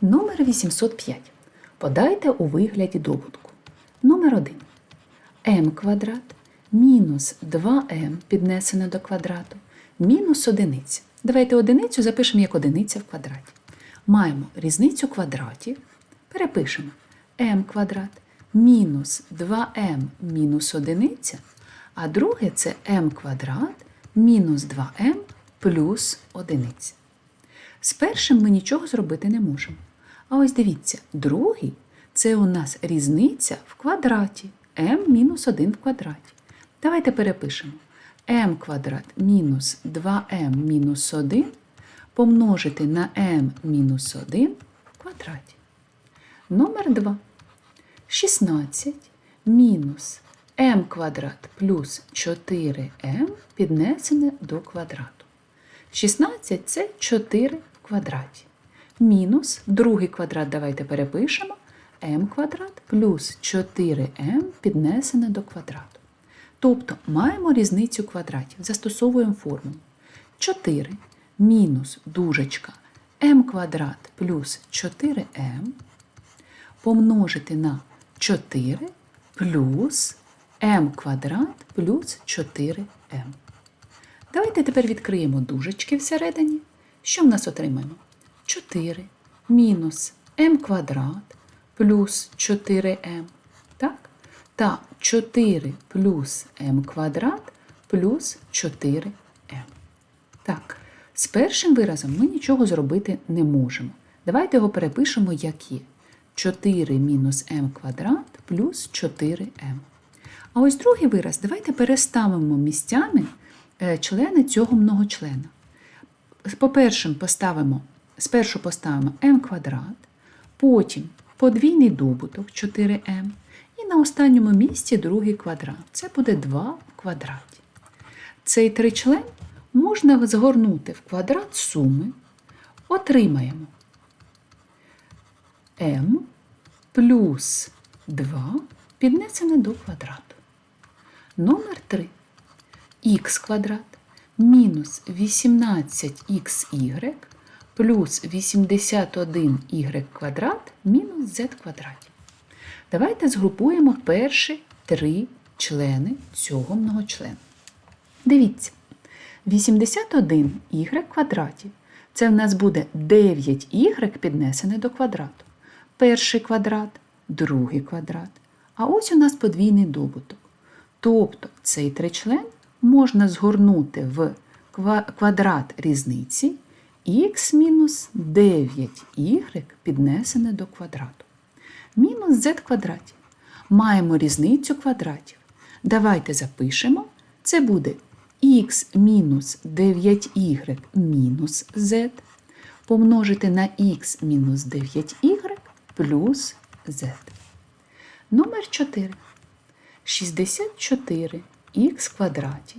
Номер 805. Подайте у вигляді добутку. Номер 1. m квадрат мінус 2m піднесене до квадрату мінус одиниця. Давайте одиницю запишемо як одиниця в квадраті. Маємо різницю квадратів. Перепишемо m квадрат мінус 2m мінус одиниця, а друге це m квадрат мінус 2m плюс одиниця. З першим ми нічого зробити не можемо. А ось дивіться, другий це у нас різниця в квадраті m мінус 1 в квадраті. Давайте перепишемо m квадрат мінус 2m мінус 1 помножити на m мінус 1 в квадраті. Номер 2. 16 мінус m квадрат плюс 4m піднесене до квадрату. 16 це 4 в квадраті. Мінус другий квадрат давайте перепишемо m квадрат плюс 4m піднесене до квадрату. Тобто маємо різницю квадратів, застосовуємо формулу. 4 мінус дужечка m квадрат плюс 4m помножити на 4 плюс m квадрат плюс 4m. Давайте тепер відкриємо дужечки всередині. Що в нас отримаємо? 4 мінус m квадрат плюс 4m. Так? Та 4 плюс m квадрат плюс 4m. Так, з першим виразом ми нічого зробити не можемо. Давайте його перепишемо як є. 4 мінус m квадрат плюс 4m. А ось другий вираз давайте переставимо місцями члени цього многочлена. По-перше, поставимо, спершу поставимо m квадрат, потім подвійний добуток 4m, і на останньому місці другий квадрат. Це буде 2 в квадраті. Цей тричлен можна згорнути в квадрат суми, отримаємо m плюс 2 піднесене до квадрату. Номер 3. Х квадрат мінус 18xy плюс 81y квадрат мінус z квадраті. Давайте згрупуємо перші три члени цього многочлена. Дивіться, 81y квадраті. Це в нас буде 9y піднесене до квадрату. Перший квадрат, другий квадрат. А ось у нас подвійний добуток. Тобто цей тричлен можна згорнути в квадрат різниці х мінус 9y піднесене до квадрату. Мінус z квадраті. Маємо різницю квадратів. Давайте запишемо. Це буде х мінус 9y мінус z помножити на х мінус 9y плюс z. Номер 4. 64 х квадраті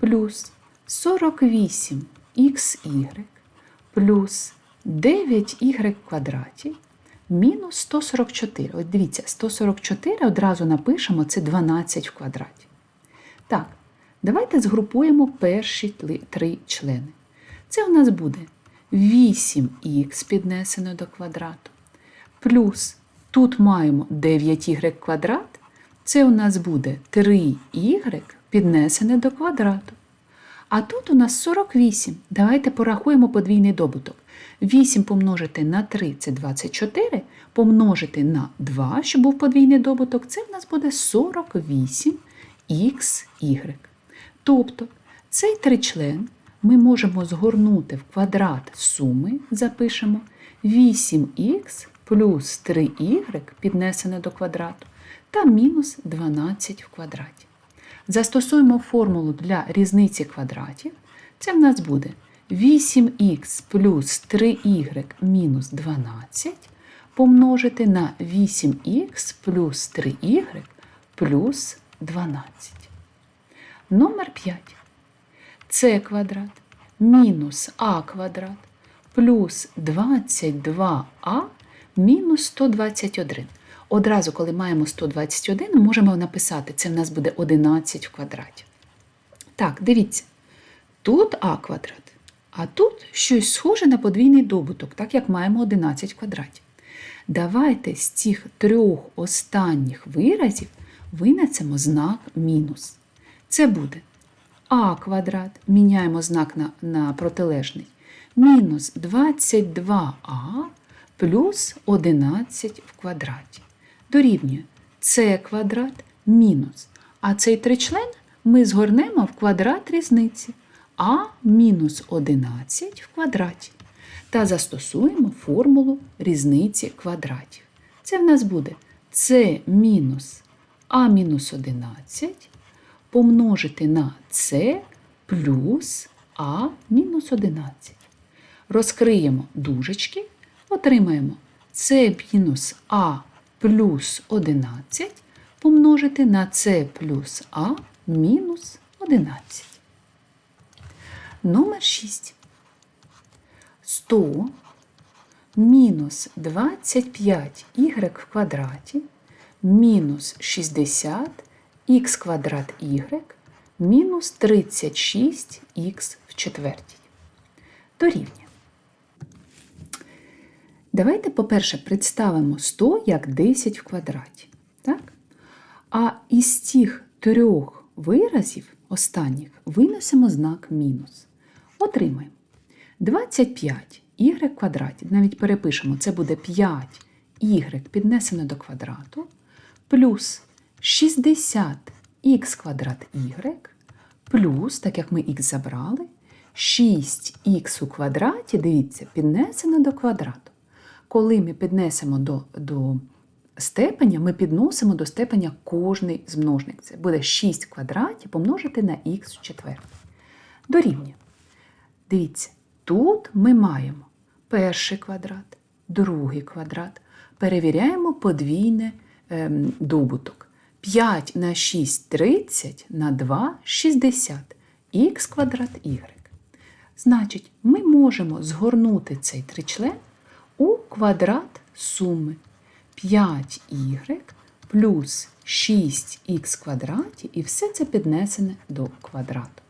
плюс 48 xy плюс 9y квадраті мінус 144. От дивіться, 144 одразу напишемо це 12 в квадраті. Так, давайте згрупуємо перші три члени. Це у нас буде 8х піднесено до квадрату. Плюс тут маємо 9y квадрат. Це у нас буде 3y піднесене до квадрату. А тут у нас 48. Давайте порахуємо подвійний добуток. 8 помножити на 3 це 24, помножити на 2, щоб був подвійний добуток, це в нас буде 48xy. Тобто цей тричлен ми можемо згорнути в квадрат суми, запишемо 8х плюс 3y піднесене до квадрату та мінус 12 в квадраті. Застосуємо формулу для різниці квадратів. Це в нас буде 8х плюс 3y мінус 12 помножити на 8х плюс 3y плюс 12. Номер 5. С квадрат мінус а квадрат плюс 22а мінус 121. Одразу, коли маємо 121, ми можемо написати, це в нас буде 11 в квадраті. Так, дивіться. Тут а квадрат, А тут щось схоже на подвійний добуток, так як маємо 11 в квадраті. Давайте з цих трьох останніх виразів винесемо знак мінус. Це буде а квадрат, міняємо знак на, на протилежний, мінус 22а плюс 11 в квадраті. Дорівнює c квадрат мінус. А цей тричлен ми згорнемо в квадрат різниці а мінус 11 в квадраті. Та застосуємо формулу різниці квадратів. Це в нас буде c мінус а мінус 11 помножити на c плюс а мінус 11. Розкриємо дужечки, отримаємо c мінус а плюс 11 помножити на c плюс а мінус 11. Номер 6. 100 мінус 25y в квадраті мінус 60 х квадрат y мінус 36х в четвертій. Дорівнює. Давайте, по-перше, представимо 100 як 10 в квадраті. Так? А із цих трьох виразів останніх винесемо знак мінус. Отримаємо 25 y квадраті. Навіть перепишемо, це буде 5 y піднесено до квадрату, плюс 60 х квадрат y, плюс, так як ми х забрали, 6х у квадраті, дивіться, піднесено до квадрату. Коли ми піднесемо до, до степеня, ми підносимо до степеня кожний з множник. Це буде 6 в квадраті помножити на х в четвертій. Дорівнює. Дивіться, тут ми маємо перший квадрат, другий квадрат. Перевіряємо подвійне ем, добуток. 5 на 6 30 на 2 60 х квадрат y. Значить, ми можемо згорнути цей тричлен у квадрат суми 5y плюс 6х квадраті, і все це піднесене до квадрату.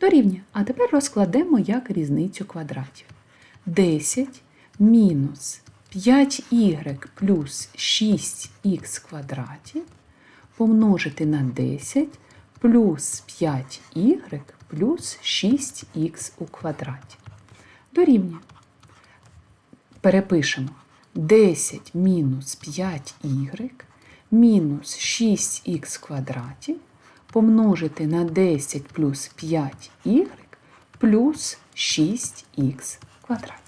Дорівнює. А тепер розкладемо як різницю квадратів. 10 мінус 5y плюс 6х квадраті помножити на 10 плюс 5y плюс 6х у квадраті. Дорівнює. Перепишемо 10 мінус 5y мінус 6х в квадраті помножити на 10 плюс 5y плюс 6х в квадраті.